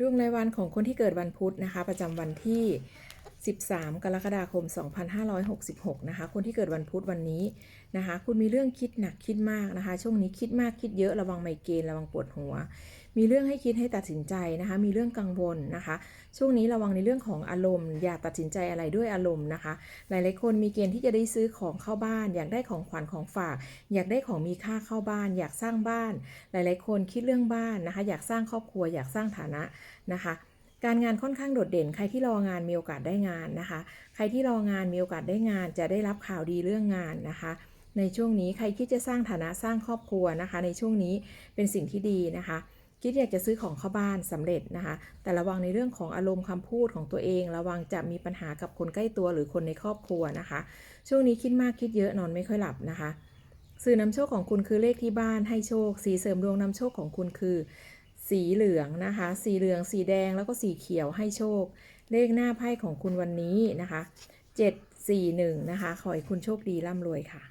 ดวงรายวันของคนที่เกิดวันพุธนะคะ ประจำวันที่ 13 กรกฎาคม 2566 นะคะ คนที่เกิดวันพุธวันนี้นะคะ คุณมีเรื่องคิดหนักคิดมากนะคะ ช่วงนี้คิดมากคิดเยอะระวังไมเกรนระวังปวดหัว มีเรื่องให้คิดให้ตัดสินใจนะคะ มีเรื่องกังวลนะคะ ช่วงนี้ระวังในเรื่องของอารมณ์ อย่าตัดสินใจอะไรด้วยอารมณ์นะคะ หลายๆคนมีเกณฑ์ที่จะได้ซื้อของเข้าบ้าน อยากได้ของขวัญของฝาก อยากได้ของมีค่าเข้าบ้าน อยากสร้างบ้าน หลาย ๆ คนคิดเรื่องบ้านนะคะ อยากสร้างครอบครัว อยากสร้างฐานะนะคะ การงานค่อนข้างโดดเด่น ใครที่รองานมีโอกาสได้งานนะคะ ใครที่รองานมีโอกาสได้งาน จะได้รับข่าวดีเรื่องงานนะคะ ในช่วงนี้ใครคิดจะสร้างฐานะสร้างครอบครัวนะคะ ในช่วงนี้เป็นสิ่งที่ดีนะคะ คิดอยากจะซื้อของเข้าบ้านสำเร็จนะคะ แต่ระวังในเรื่องของอารมณ์คำพูดของตัวเอง ระวังจะมีปัญหากับคนใกล้ตัวหรือคนในครอบครัวนะคะ ช่วงนี้คิดมากคิดเยอะนอนไม่ค่อยหลับนะคะสื่อนำโชคของคุณคือเลขที่บ้านให้โชค สีเสริมดวงนำโชคของคุณคือ สีเหลืองนะคะ สีเหลือง สีแดงแล้วก็สีเขียวให้โชค เลขหน้าไพ่ของคุณวันนี้นะคะ 741 นะคะ ขอให้คุณโชคดีร่ำรวยค่ะ